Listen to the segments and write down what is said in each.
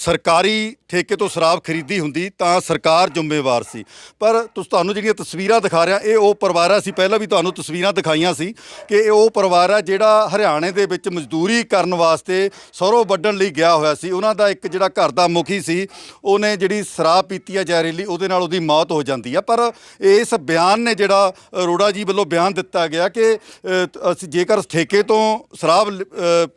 ਸਰਕਾਰੀ ਠੇਕੇ ਤੋਂ ਸ਼ਰਾਬ ਖਰੀਦੀ ਹੁੰਦੀ ਤਾਂ ਸਰਕਾਰ ਜ਼ਿੰਮੇਵਾਰ ਸੀ। ਪਰ ਤੁਸੀਂ, ਤੁਹਾਨੂੰ ਜਿਹੜੀਆਂ ਤਸਵੀਰਾਂ ਦਿਖਾ ਰਿਹਾ, ਇਹ ਉਹ ਪਰਿਵਾਰ ਆ। ਸੀ ਪਹਿਲਾਂ ਵੀ ਤੁਹਾਨੂੰ ਤਸਵੀਰਾਂ ਦਿਖਾਈਆਂ ਸੀ ਕਿ ਇਹ ਉਹ ਪਰਿਵਾਰ ਆ ਜਿਹੜਾ ਹਰਿਆਣੇ ਦੇ ਵਿੱਚ ਮਜ਼ਦੂਰੀ ਕਰਨ ਵਾਸਤੇ ਸਰੋਂ ਵੱਢਣ ਲਈ ਗਿਆ ਹੋਇਆ ਸੀ। ਉਹਨਾਂ ਦਾ ਇੱਕ ਜਿਹੜਾ ਘਰ ਦਾ ਮੁਖੀ ਸੀ, ਉਹਨੇ ਜਿਹੜੀ ਸ਼ਰਾਬ ਪੀਤੀ ਆ ਜ਼ਹਿਰੀਲੀ, ਉਹਦੇ ਨਾਲ ਉਹਦੀ ਮੌਤ ਹੋ ਜਾਂਦੀ ਆ। ਪਰ ਇਸ ਬਿਆਨ ਨੇ ਜਿਹੜਾ ਅਰੋੜਾ ਜੀ ਵੱਲੋਂ ਬਿਆਨ ਦਿੱਤਾ ਗਿਆ ਕਿ ਅਸੀਂ ਜੇਕਰ ਠੇਕੇ ਤੋਂ ਸ਼ਰਾਬ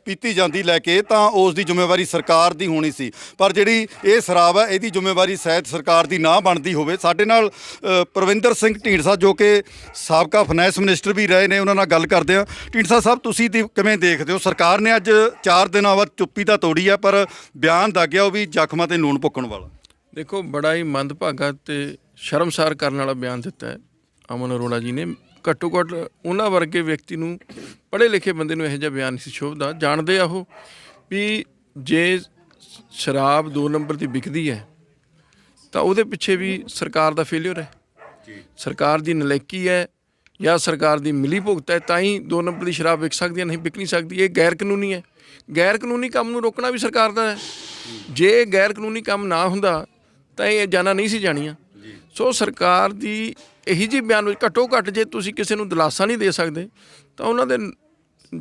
ਪੀਤੀ ਜਾਂਦੀ ਲੈ ਕੇ, ਤਾਂ ਉਸ ਦੀ ਜ਼ਿੰਮੇਵਾਰੀ ਸਰਕਾਰ ਦੀ ਹੋਣੀ ਸੀ। ਪਰ ਜਿਹੜੀ ਇਹ ਸ਼ਰਾਬ ਹੈ ਇਹਦੀ ਜ਼ਿੰਮੇਵਾਰੀ ਸ਼ਾਇਦ ਸਰਕਾਰ ਦੀ ਨਾ ਬਣਦੀ ਹੋਵੇ। ਸਾਡੇ ਨਾਲ ਅ, ਪ੍ਰਵਿੰਦਰ ਸਿੰਘ ਢੀਂਡਸਾ ਜੋ ਕਿ ਸਾਬਕਾ ਫਾਈਨੈਂਸ ਮਿਨਿਸਟਰ ਵੀ ਰਹੇ ਨੇ ਉਹਨਾਂ ਨਾਲ ਗੱਲ ਕਰਦੇ ਆ ਢੀਂਡਸਾ ਸਾਹਿਬ ਤੁਸੀਂ ਦੀ- ਕਿਵੇਂ ਦੇਖਦੇ ਹੋ? ਸਰਕਾਰ ਨੇ ਅੱਜ 4 ਦਿਨਾਂ ਬਾਅਦ ਚੁੱਪੀ ਤਾਂ ਤੋੜੀ ਆ ਪਰ ਬਿਆਨ ਦਾਗਿਆ ਉਹ ਵੀ ਜ਼ਖਮਾਂ ਤੇ ਲੂਣ ਭੁੱਕਣ ਵਾਲਾ। ਦੇਖੋ ਬੜਾ ਹੀ ਮੰਦਭਾਗਾ ਤੇ ਸ਼ਰਮਸਾਰ ਕਰਨ ਵਾਲਾ ਬਿਆਨ ਦਿੱਤਾ ਹੈ ਅਮਨ ਅਰੋੜਾ ਜੀ ਨੇ। ਘੱਟੋ ਘੱਟ ਉਹਨਾਂ ਵਰਗੇ ਵਿਅਕਤੀ ਨੂੰ ਪੜ੍ਹੇ ਲਿਖੇ ਬੰਦੇ ਨੂੰ ਇਹੋ ਜਿਹਾ ਬਿਆਨ ਸੀ ਸ਼ੋਭਦਾ ਜਾਣਦੇ ਆ ਉਹ ਵੀ ਜੇ ਸ਼ਰਾਬ ਦੋ ਨੰਬਰ ਦੀ ਵਿਕਦੀ ਹੈ ਤਾਂ ਉਹਦੇ ਪਿੱਛੇ ਵੀ ਸਰਕਾਰ ਦਾ ਫੇਲਿਅਰ ਹੈ। ਸਰਕਾਰ ਦੀ ਨਲਾਇਕੀ ਹੈ ਜਾਂ ਸਰਕਾਰ ਦੀ ਮਿਲੀ ਭੁਗਤ ਹੈ ਤਾਂ ਹੀ ਦੋ ਨੰਬਰ ਦੀ ਸ਼ਰਾਬ ਵਿਕ ਸਕਦੀ ਹੈ ਨਹੀਂ ਵਿਕ ਨਹੀਂ ਸਕਦੀ। ਇਹ ਗੈਰ ਕਾਨੂੰਨੀ ਹੈ। ਗੈਰ ਕਾਨੂੰਨੀ ਕੰਮ ਨੂੰ ਰੋਕਣਾ ਵੀ ਸਰਕਾਰ ਦਾ ਹੈ। ਜੇ ਗੈਰ ਕਾਨੂੰਨੀ ਕੰਮ ਨਾ ਹੁੰਦਾ ਤਾਂ ਇਹ ਜਾਨਾਂ ਨਹੀਂ ਸੀ ਜਾਣੀਆਂ। ਸੋ ਸਰਕਾਰ ਦੀ ਇਹੀ ਜੀ ਬਿਆਨ ਵਿੱਚ ਘੱਟੋ ਘੱਟ ਜੇ ਤੁਸੀਂ ਕਿਸੇ ਨੂੰ ਦਿਲਾਸਾ ਨਹੀਂ ਦੇ ਸਕਦੇ ਤਾਂ ਉਹਨਾਂ ਦੇ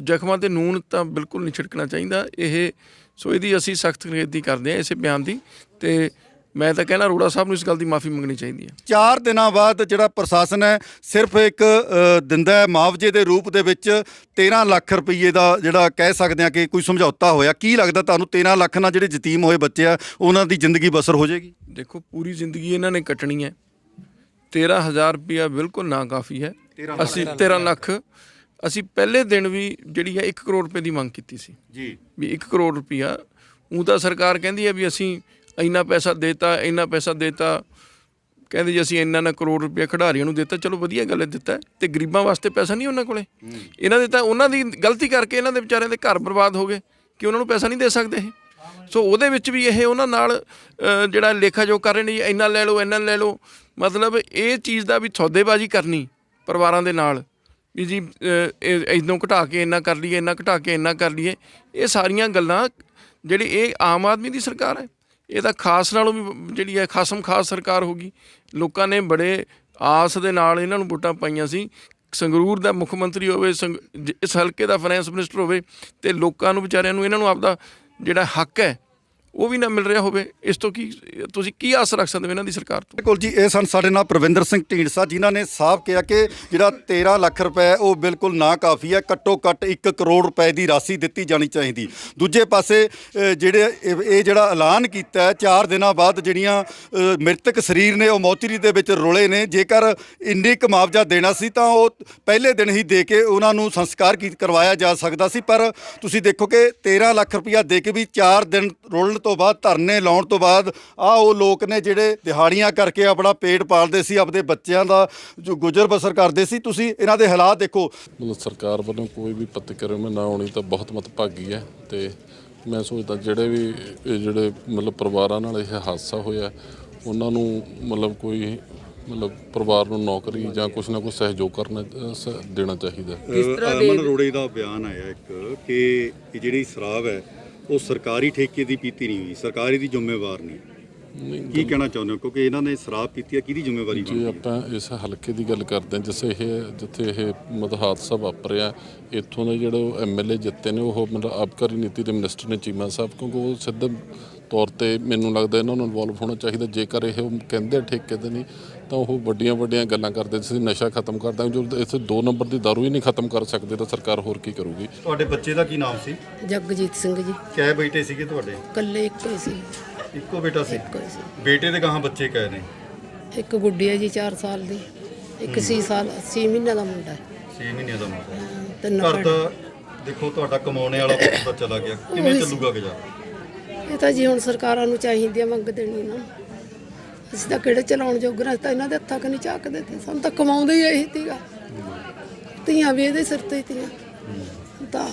ਜ਼ਖਮਾਂ ਤੇ ਨੂਨ ਤਾਂ ਬਿਲਕੁਲ ਨਹੀਂ ਛਿੜਕਣਾ ਚਾਹੀਦਾ। ਇਹ ਸੋ ਇਹਦੀ ਅਸੀਂ ਸਖਤ ਨਿਖੇਧੀ ਕਰਦੇ ਹਾਂ ਇਸੇ ਬਿਆਨ ਦੀ। ਤੇ ਮੈਂ ਤਾਂ ਕਹਿਣਾ ਅਰੋੜਾ ਸਾਹਿਬ ਨੂੰ ਇਸ ਗੱਲ ਦੀ ਮਾਫੀ ਮੰਗਣੀ ਚਾਹੀਦੀ ਹੈ। 4 ਦਿਨਾਂ ਬਾਅਦ ਜਿਹੜਾ ਪ੍ਰਸ਼ਾਸਨ ਹੈ ਸਿਰਫ ਇੱਕ ਦਿੰਦਾ ਹੈ ਮੁਆਵਜ਼ੇ ਦੇ ਰੂਪ ਦੇ ਵਿੱਚ 13 ਲੱਖ ਰੁਪਏ ਦਾ ਜਿਹੜਾ ਕਹਿ ਸਕਦੇ ਆ ਕਿ ਕੋਈ ਸਮਝੌਤਾ ਹੋਇਆ। ਕੀ ਲੱਗਦਾ ਤੁਹਾਨੂੰ 13 ਲੱਖ ਨਾਲ ਜਿਹੜੇ ਯਤੀਮ ਹੋਏ ਬੱਚੇ ਆ ਉਹਨਾਂ ਦੀ ਜ਼ਿੰਦਗੀ ਬਸਰ ਹੋ ਜਾਏਗੀ? ਦੇਖੋ ਪੂਰੀ ਜ਼ਿੰਦਗੀ ਇਹਨਾਂ ਨੇ ਕੱਟਣੀ ਹੈ। 13000 ਰੁਪਇਆ ਬਿਲਕੁਲ ਨਾ ਕਾਫੀ ਹੈ ਅਸੀਂ 13 ਲੱਖ ਅਸੀਂ ਪਹਿਲੇ ਦਿਨ ਵੀ ਜਿਹੜੀ ਹੈ 1 ਕਰੋੜ ਰੁਪਏ ਦੀ ਮੰਗ ਕੀਤੀ ਸੀ। ਜੀ। ਵੀ 1 ਕਰੋੜ ਰੁਪਇਆ ਉਹ ਤਾਂ ਸਰਕਾਰ ਕਹਿੰਦੀ ਹੈ ਵੀ ਅਸੀਂ ਇੰਨਾ ਪੈਸਾ ਦੇਤਾ ਇੰਨਾ ਪੈਸਾ ਦੇਤਾ। ਕਹਿੰਦੇ ਜੀ ਅਸੀਂ ਇੰਨਾ ਨਾ ਕਰੋੜ ਰੁਪਇਆ ਖਿਡਾਰੀਆਂ ਨੂੰ ਦਿੱਤਾ। ਚਲੋ ਵਧੀਆ ਗੱਲ ਹੈ ਦਿੱਤਾ ਤੇ ਗਰੀਬਾਂ ਵਾਸਤੇ ਪੈਸਾ ਨਹੀਂ ਉਹਨਾਂ ਕੋਲੇ। ਇਹਨਾਂ ਦੇ ਤਾਂ ਉਹਨਾਂ ਦੀ ਗਲਤੀ ਕਰਕੇ ਇਹਨਾਂ ਦੇ ਵਿਚਾਰਿਆਂ ਦੇ ਘਰ ਬਰਬਾਦ ਹੋ ਗਏ ਕਿ ਉਹਨਾਂ ਨੂੰ ਪੈਸਾ ਨਹੀਂ ਦੇ ਸਕਦੇ ਇਹ। ਸੋ ਉਹਦੇ ਵਿੱਚ ਵੀ ਇਹ ਉਹਨਾਂ ਨਾਲ ਜਿਹੜਾ ਲੇਖਾ ਜੋ ਕਰ ਰਹੇ ਨੇ ਜੀ, ਇੰਨਾ ਲੈ ਲਓ ਇੰਨਾ ਲੈ ਲਓ। ਮਤਲਬ ਇਹ ਚੀਜ਼ ਦਾ ਵੀ ਸੌਦੇਬਾਜ਼ੀ ਕਰਨੀ ਪਰਿਵਾਰਾਂ ਦੇ ਨਾਲ। ਵੀ ਜੀ ਅ, ਇਦੋਂ ਘਟਾ ਕੇ ਇੰਨਾ ਕਰ ਲਈਏ ਇੰਨਾ ਘਟਾ ਕੇ ਇੰਨਾ ਕਰ ਲਈਏ ਇਹ ਸਾਰੀਆਂ ਗੱਲਾਂ ਜਿਹੜੀ ਇਹ ਆਮ ਆਦਮੀ ਦੀ ਸਰਕਾਰ ਹੈ। ਇਹ ਤਾਂ ਖਾਸ ਨਾਲੋਂ ਵੀ ਜਿਹੜੀ ਹੈ ਖਾਸਮ ਖਾਸ ਸਰਕਾਰ ਹੋਗੀ ਲੋਕਾਂ ਨੇ ਬੜੇ ਆਸ ਦੇ ਨਾਲ ਇਹਨਾਂ ਨੂੰ ਵੋਟਾਂ ਪਾਈਆਂ ਸੀ। ਸੰਗਰੂਰ ਦਾ ਮੁੱਖ ਮੰਤਰੀ ਹੋਵੇ ਸੰਗ- ਜ- ਇਸ ਹਲਕੇ ਦਾ ਫਾਈਨੈਂਸ ਮਿਨਿਸਟਰ ਹੋਵੇ ਤੇ ਲੋਕਾਂ ਨੂੰ ਵਿਚਾਰਿਆਂ ਨੂੰ ਇਹਨਾਂ ਨੂੰ ਆਪਦਾ ਜਿਹੜਾ ਹੱਕ ਹੈ ਉਹ ਵੀ ਨਾ ਮਿਲ ਰਿਹਾ ਹੋਵੇ। ਇਸ ਤੋਂ ਕੀ, ਤੁਸੀਂ ਕੀ ਆਸ ਰੱਖ ਸਕਦੇ ਹੋ ਇਹਨਾਂ ਦੀ ਸਰਕਾਰ ਤੋਂ? ਬਿਲਕੁਲ ਜੀ, ਇਹ ਸਨ ਸਾਡੇ ਨਾਲ ਪ੍ਰਵਿੰਦਰ ਸਿੰਘ ਢੀਂਡਸਾ, ਜਿਨ੍ਹਾਂ ਨੇ ਸਾਫ਼ ਕਿਹਾ ਕਿ ਜਿਹੜਾ 13 ਲੱਖ ਰੁਪਏ ਉਹ ਬਿਲਕੁਲ ਨਾ ਕਾਫੀ ਹੈ। ਘੱਟੋ ਘੱਟ 1 ਕਰੋੜ ਰੁਪਏ ਦੀ ਰਾਸ਼ੀ ਦਿੱਤੀ ਜਾਣੀ ਚਾਹੀਦੀ। ਦੂਜੇ ਪਾਸੇ ਜਿਹੜੇ ਇਹ ਜਿਹੜਾ ਐਲਾਨ ਕੀਤਾ ਹੈ 4 ਦਿਨਾਂ ਬਾਅਦ ਜਿਹੜੀਆਂ ਮ੍ਰਿਤਕ ਸਰੀਰ ਨੇ, ਉਹ ਮੌਤਰੀ ਦੇ ਵਿੱਚ ਰੁਲੇ ਨੇ। ਜੇਕਰ ਇੰਨੀ ਕੁ ਮੁਆਵਜ਼ਾ ਦੇਣਾ ਸੀ, ਤਾਂ ਉਹ ਪਹਿਲੇ ਦਿਨ ਹੀ ਦੇ ਕੇ ਉਹਨਾਂ ਨੂੰ ਸੰਸਕਾਰ ਕੀ ਕਰਵਾਇਆ ਜਾ ਸਕਦਾ ਸੀ। ਪਰ ਤੁਸੀਂ ਦੇਖੋ ਕਿ 13 ਲੱਖ ਰੁਪਇਆ ਦੇ ਕੇ ਵੀ 4 ਦਿਨ ਰੁਲਣ ਤੋਂ ਬਾਅਦ ਧਰਨੇ ਲਾਉਣ ਤੋਂ ਬਾਅਦ ਆ ਉਹ ਲੋਕ ਨੇ ਜਿਹੜੇ ਦਿਹਾੜੀਆਂ ਕਰਕੇ ਆਪਣਾ ਪੇਟ ਪਾਲਦੇ ਸੀ ਆਪਣੇ ਬੱਚਿਆਂ ਦਾ ਜੋ ਗੁਜ਼ਰ ਬਸਰ ਕਰਦੇ ਸੀ ਤੁਸੀਂ ਇਹਨਾਂ ਦੇ ਹਾਲਾਤ ਦੇਖੋ। ਮਤਲਬ ਸਰਕਾਰ ਵੱਲੋਂ ਕੋਈ ਵੀ ਪ੍ਰਤੀਕਿਰਮ ਨਾ ਆਉਣੀ ਤਾਂ ਬਹੁਤ ਮਤਭਾਗੀ ਹੈ ਤੇ ਮੈਂ ਸੋਚਦਾ ਜਿਹੜੇ ਵੀ ਇਹ ਜਿਹੜੇ ਮਤਲਬ ਪਰਿਵਾਰਾਂ ਨਾਲ ਇਹ ਹਾਦਸਾ ਹੋਇਆ ਉਹਨਾਂ ਨੂੰ ਮਤਲਬ ਕੋਈ ਮਤਲਬ ਪਰਿਵਾਰ ਨੂੰ ਨੌਕਰੀ ਜਾਂ ਕੁਝ ਨਾ ਕੁਝ ਸਹਿਯੋਗ ਕਰਨਾ ਸ- ਦੇਣਾ ਚਾਹੀਦਾ। ਅਮਨ ਅਰੋੜੇ ਦਾ ਬਿਆਨ ਆਇਆ ਇੱਕ ਕਿ ਇਹ ਜਿਹੜੀ ਸ਼ਰਾਬ ਹੈ ਉਹ ਸਰਕਾਰੀ ਠੇਕੇ ਦੀ ਪੀਤੀ ਨਹੀਂ ਹੋਈ ਸਰਕਾਰੀ ਦੀ ਜ਼ਿੰਮੇਵਾਰ ਨਹੀਂ, ਕੀ ਕਹਿਣਾ ਚਾਹੁੰਦੇ ਹੋ? ਕਿਉਂਕਿ ਇਹਨਾਂ ਨੇ ਸ਼ਰਾਬ ਪੀਤੀ ਹੈ ਕਿਹਦੀ ਜ਼ਿੰਮੇਵਾਰੀ ਜੇ ਆਪਾਂ ਇਸ ਹਲਕੇ ਦੀ ਗੱਲ ਕਰਦੇ ਹਾਂ ਜਿਸੇ ਇਹ ਜਿੱਥੇ ਇਹ ਮਤਲਬ ਹਾਦਸਾ ਵਾਪਰਿਆ ਇੱਥੋਂ ਦੇ ਜਿਹੜੇ ਐਮਐਲਏ ਜਿੱਤੇ ਨੇ ਉਹ ਮਤਲਬ ਆਬਕਾਰੀ ਨੀਤੀ ਦੇ ਮਿਨਿਸਟਰ ਨੇ ਚੀਮਾ ਸਾਹਿਬ ਕਿਉਂਕਿ ਉਹ ਸਿੱਧੇ ਤੌਰ ਤੇ ਮੈਨੂੰ ਲੱਗਦਾ ਇਹਨਾਂ ਨੂੰ ਇਨਵੋਲਵ ਹੋਣਾ ਚਾਹੀਦਾ। ਜੇਕਰ ਇਹ ਕਹਿੰਦੇ ਠੇਕੇ ਤੇ ਨਹੀਂ ਤਾਂ ਉਹ ਵੱਡੀਆਂ ਵੱਡੀਆਂ ਗੱਲਾਂ ਕਰਦੇ ਸੀ ਨਸ਼ਾ ਖਤਮ ਕਰਦਾ ਜੋ ਇੱਥੇ 2 ਨੰਬਰ ਦੀ ਦਾਰੂ ਹੀ ਨਹੀਂ ਖਤਮ ਕਰ ਸਕਦੇ ਤਾਂ ਸਰਕਾਰ ਹੋਰ ਕੀ ਕਰੂਗੀ? ਤੁਹਾਡੇ ਬੱਚੇ ਦਾ ਕੀ ਨਾਮ ਸੀ? ਜਗਜੀਤ ਸਿੰਘ ਜੀ। ਕੈ ਬੇਟੇ ਸੀਗੇ ਤੁਹਾਡੇ? ਇਕੱਲੇ ਇੱਕੋ ਹੀ ਸੀ। ਇੱਕੋ ਬੇਟਾ ਸੀ? ਇੱਕੋ ਹੀ ਸੀ। ਬੇਟੇ ਦੇ ਕਹਾਂ ਬੱਚੇ ਕੈ ਨੇ? ਇੱਕ ਗੁੱਡੀ ਹੈ ਜੀ 4 ਸਾਲ ਦੀ। ਇੱਕ 6 ਸਾਲ 6 ਮਹੀਨਿਆਂ ਦਾ ਮੁੰਡਾ ਹੈ। 6 ਮਹੀਨਿਆਂ ਦਾ ਮੁੰਡਾ ਹਾਂ, ਤਿੰਨ ਘਰ ਦਾ ਦੇਖੋ ਤੁਹਾਡਾ ਕਮਾਉਣੇ ਵਾਲਾ ਪੁੱਤ ਚਲਾ ਗਿਆ। ਕਿਵੇਂ ਚੱਲੂਗਾ ਗੁਜ਼ਾਰਾ? ਇਹ ਤਾਂ ਜੀ ਹੁਣ ਸਰਕਾਰਾਂ ਨੂੰ ਚਾਹੀਦੀ ਆ ਮੰਗ ਦੇਣੀ ਇਹਨਾਂ ਨੂੰ। ਅਸੀਂ ਤਾਂ ਕਿਹੜੇ ਚਲਾਉਣ ਜੋਗਰ ਅਸੀਂ ਤਾਂ ਇਹਨਾਂ ਦੇ ਹੱਥਾਂ ਕਨੀ ਚੱਕਦੇ ਤੇ ਸਾਨੂੰ ਤਾਂ ਕਮਾਉਂਦੇ ਹੀ ਇਹੀ ਤੀਗਾ ਧੀਆਂ ਵੀ ਇਹਦੇ ਸਿਰ ਤੇ ਹੀ ਤੀਆਂ ਤਾਂ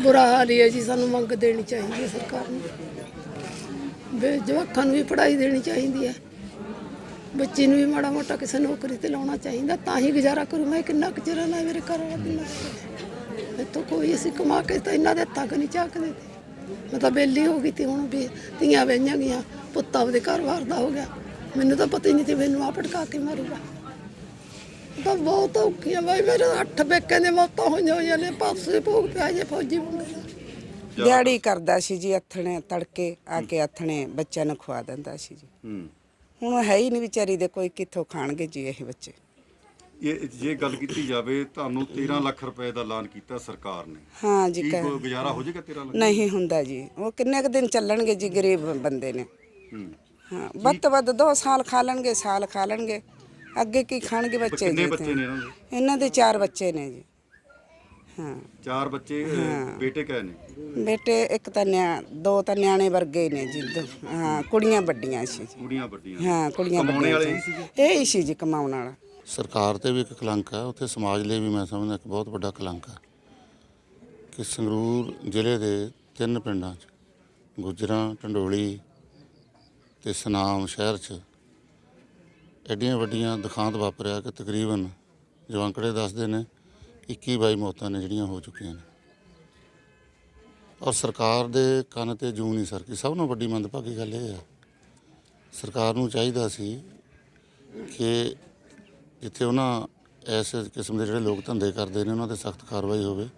ਬੁਰਾ ਹਾਲ ਹੀ ਹੈ ਜੀ, ਸਾਨੂੰ ਮੰਗ ਦੇਣੀ ਚਾਹੀਦੀ ਹੈ ਸਰਕਾਰ ਨੂੰ। ਬੇ ਜਵਾਕਾਂ ਨੂੰ ਵੀ ਪੜ੍ਹਾਈ ਦੇਣੀ ਚਾਹੀਦੀ ਹੈ। ਬੱਚੇ ਨੂੰ ਵੀ ਮਾੜਾ ਮੋਟਾ ਕਿਸੇ ਨੌਕਰੀ ਤੇ ਲਾਉਣਾ ਚਾਹੀਦਾ, ਤਾਂ ਹੀ ਗੁਜ਼ਾਰਾ ਕਰੂ। ਮੈਂ ਕਿੰਨਾ ਕੁ ਚਿਰ ਨਾ ਮੇਰੇ ਘਰ ਵਾਲਾ ਕਿੰਨਾ ਇੱਥੋਂ ਕੋਈ ਅਸੀਂ ਕਮਾ ਕੇ ਤਾਂ ਇਹਨਾਂ ਦੇ ਹੱਥਾਂ ਕਨੀ ਚੱਕਦੇ ਤੇ ਮੈਂ ਤਾਂ ਬੇਲੀ ਹੋ ਗਈ ਤੀ ਹੁਣ ਵੀ ਧੀਆਂ ਵਹੀਆਂ ਗਈਆਂ ਪੁੱਤ ਆਪਦੇ ਘਰ ਵਾਰ ਦਾ ਹੋ ਗਿਆ। ਮੈਨੂੰ ਤਾਂ ਪਤਾ ਹੀ ਨਹੀਂ ਸੀ ਮੈਨੂੰ ਆ ਭਟਕਾ ਕੇ ਮਾਰੂਗਾ। ਤਾਂ ਬਹੁਤ ਔਖੀ ਆ ਬਾਈ ਮੇਰੇ ਅੱਠ ਬੇਕੇ ਦੇ ਮੌਤਾਂ ਹੋਈਆਂ ਹੋਈਆਂ ਨੇ ਪਾਸੇ ਭੋਗ ਪਿਆ ਜੇ ਫੌਜੀ ਮੁੰਡੇ ਦਿਹਾੜੀ ਕਰਦਾ ਸੀ ਜੀ ਅਥਣੇ ਤੜਕੇ ਆ ਕੇ ਅਥਣੇ ਬੱਚਿਆਂ ਨੂੰ ਖਵਾ ਦਿੰਦਾ ਸੀ ਜੀ। ਹੂੰ। ਹੁਣ ਹੈ ਹੀ ਨਹੀਂ ਵਿਚਾਰੀ ਦੇ ਕੋਈ ਕਿੱਥੋਂ ਖਾਣਗੇ ਜੀ ਇਹ ਬੱਚੇ। ਇਹ ਜੇ ਗੱਲ ਕੀਤੀ ਜਾਵੇ ਤੁਹਾਨੂੰ 13 ਲੱਖ ਰੁਪਏ ਦਾ ਐਲਾਨ ਕੀਤਾ ਸਰਕਾਰ ਨੇ। ਹਾਂ ਜੀ ਕੀ ਕੋਈ ਗੁਜ਼ਾਰਾ ਹੋ ਜਾਏਗਾ 13 ਲੱਖ ਨਹੀਂ ਹੁੰਦਾ ਜੀ। ਉਹ ਕਿੰਨੇ ਕੁ ਦਿਨ ਚੱਲਣਗੇ ਜੀ ਗਰੀਬ ਬੰਦੇ ਨੇ? ਹੂੰ। ਹਾਂ ਵੱਧ ਤੋਂ ਵੱਧ 2 ਸਾਲ ਖਾ ਲੈਣਗੇ ਸਾਲ ਖਾ ਲੈਣਗੇ। ਅੱਗੇ ਕੀ ਖਾਣਗੇ ਬੱਚੇ ਕਿੰਨੇ ਬੱਚੇ ਨੇ ਇਹਨਾਂ ਦੇ? ਇਹਨਾਂ ਦੇ ਚਾਰ ਬੱਚੇ ਨੇ ਜੀ। ਹਾਂ। ਚਾਰ ਬੱਚੇ ਬੇਟੇ ਕਹੇ ਨੇ? ਬੇਟੇ ਇੱਕ ਤਾਂ ਨਿਆ ਦੋ ਤਾਂ ਨਿਆਣੇ ਵਰਗੇ ਨੇ ਜੀ। ਹਾਂ ਕੁੜੀਆਂ ਵੱਡੀਆਂ ਸੀ ਕੁੜੀਆਂ ਵੱਡੀਆਂ ਹਾਂ ਕੁੜੀਆਂ ਕਮਾਉਣੇ ਵੱਡੀਆਂ ਇਹ ਹੀ ਸੀ ਜੀ ਕਮਾਉਣ ਵਾਲਾ। ਸਰਕਾਰ ਤੇ ਵੀ ਇੱਕ ਕਲੰਕ ਹੈ, ਉੱਥੇ ਸਮਾਜ ਲਈ ਵੀ ਮੈਂ ਸਮਝਦਾ ਇੱਕ ਬਹੁਤ ਵੱਡਾ ਕਲੰਕ ਹੈ ਕਿ ਸੰਗਰੂਰ ਜ਼ਿਲ੍ਹੇ ਦੇ ਤਿੰਨ ਪਿੰਡਾਂ 'ਚ, ਗੁਜਰਾਂ ਢੰਡੋਲੀ ਤੇ ਸਨਾਮ ਸ਼ਹਿਰ 'ਚ ਐਡੀਆਂ ਵੱਡੀਆਂ ਦੁਖਾਂਤ ਵਾਪਰਿਆ ਕਿ ਤਕਰੀਬਨ ਜੋ ਅੰਕੜੇ ਦੱਸਦੇ ਨੇ 21 ਬਾਈ ਮੌਤਾਂ ਨੇ ਜਿਹੜੀਆਂ ਹੋ ਚੁੱਕੀਆਂ ਨੇ। ਔਰ ਸਰਕਾਰ ਦੇ ਕੰਨ ਤੇ ਜੂੰ ਨਹੀਂ ਸਰਕੀ, ਸਭ ਨੂੰ ਵੱਡੀ ਮੰਦਭਾਗੀ ਗੱਲ ਇਹ ਹੈ। ਸਰਕਾਰ ਨੂੰ ਚਾਹੀਦਾ ਸੀ ਕਿ ਜਿੱਥੇ ਉਹਨਾਂ ਇਸ ਕਿਸਮ ਦੇ ਜਿਹੜੇ ਲੋਕ ਧੰਦੇ ਕਰਦੇ ਨੇ, ਉਹਨਾਂ ਤੇ ਸਖਤ ਕਾਰਵਾਈ ਹੋਵੇ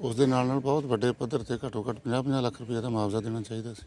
ਉਸ ਦੇ ਨਾਲ ਨਾਲ ਬਹੁਤ ਵੱਡੇ ਪੱਧਰ ਤੇ ਘੱਟੋ ਘੱਟ 50-50 ਲੱਖ ਰੁਪਏ ਦਾ ਮੁਆਵਜ਼ਾ ਦੇਣਾ ਚਾਹੀਦਾ ਸੀ।